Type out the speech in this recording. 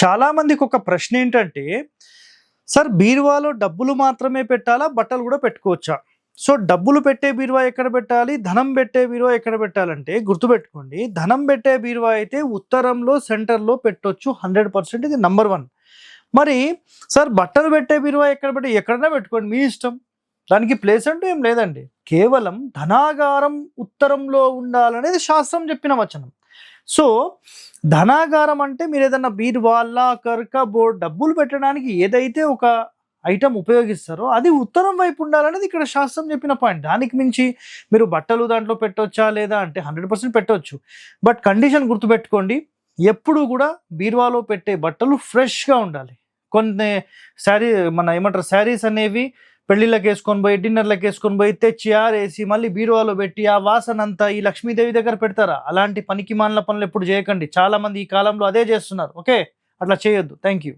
చాలామందికి ఒక ప్రశ్న ఏంటంటే సార్ బీరువాలో డబ్బులు మాత్రమే పెట్టాలా? బట్టలు కూడా పెట్టుకోవచ్చా? సో డబ్బులు పెట్టే బీరువా ఎక్కడ పెట్టాలి? ధనం పెట్టే బీరువా ఎక్కడ పెట్టాలంటే గుర్తుపెట్టుకోండి ధనం పెట్టే బీరువా అయితే ఉత్తరంలో సెంటర్లో పెట్టొచ్చు హండ్రెడ్ పర్సెంట్ ఇది నంబర్ వన్. మరి సార్ బట్టలు పెట్టే బీరువా ఎక్కడ పెట్టి ఎక్కడైనా పెట్టుకోండి మీ ఇష్టం. దానికి ప్లేస్ అంటూ ఏం లేదండి. కేవలం ధనాగారం ఉత్తరంలో ఉండాలనేది శాస్త్రం చెప్పిన వచనం. సో ధనాగారం అంటే మీరు ఏదన్నా బీరువా కర్క బోర్డ్ డబ్బులు పెట్టడానికి ఏదైతే ఒక ఐటమ్ ఉపయోగిస్తారో అది ఉత్తరం వైపు ఉండాలనేది ఇక్కడ శాస్త్రం చెప్పిన పాయింట్ దానికి మించి మీరు బట్టలు దాంట్లో పెట్టొచ్చా లేదా అంటే హండ్రెడ్ పర్సెంట్ పెట్టవచ్చు బట్ కండిషన్ గుర్తుపెట్టుకోండి ఎప్పుడు కూడా బీర్వాలో పెట్టే బట్టలు ఫ్రెష్గా ఉండాలి. కొన్ని శారీ మన ఏమంటారు శారీస్ అనేవి పెళ్ళిళ్ళకి వేసుకొని పోయి డిన్నర్లకు వేసుకొని పోయి తెచ్చి ఆరేసి మళ్ళీ బీరువాలో పెట్టి ఆ వాసన అంతా ఈ లక్ష్మీదేవి దగ్గర పెడతారా? అలాంటి పనికి మాలిన పనులు ఎప్పుడు చేయకండి. చాలామంది ఈ కాలంలో అదే చేస్తున్నారు. ఓకే? అట్లా చేయొద్దు. Thank you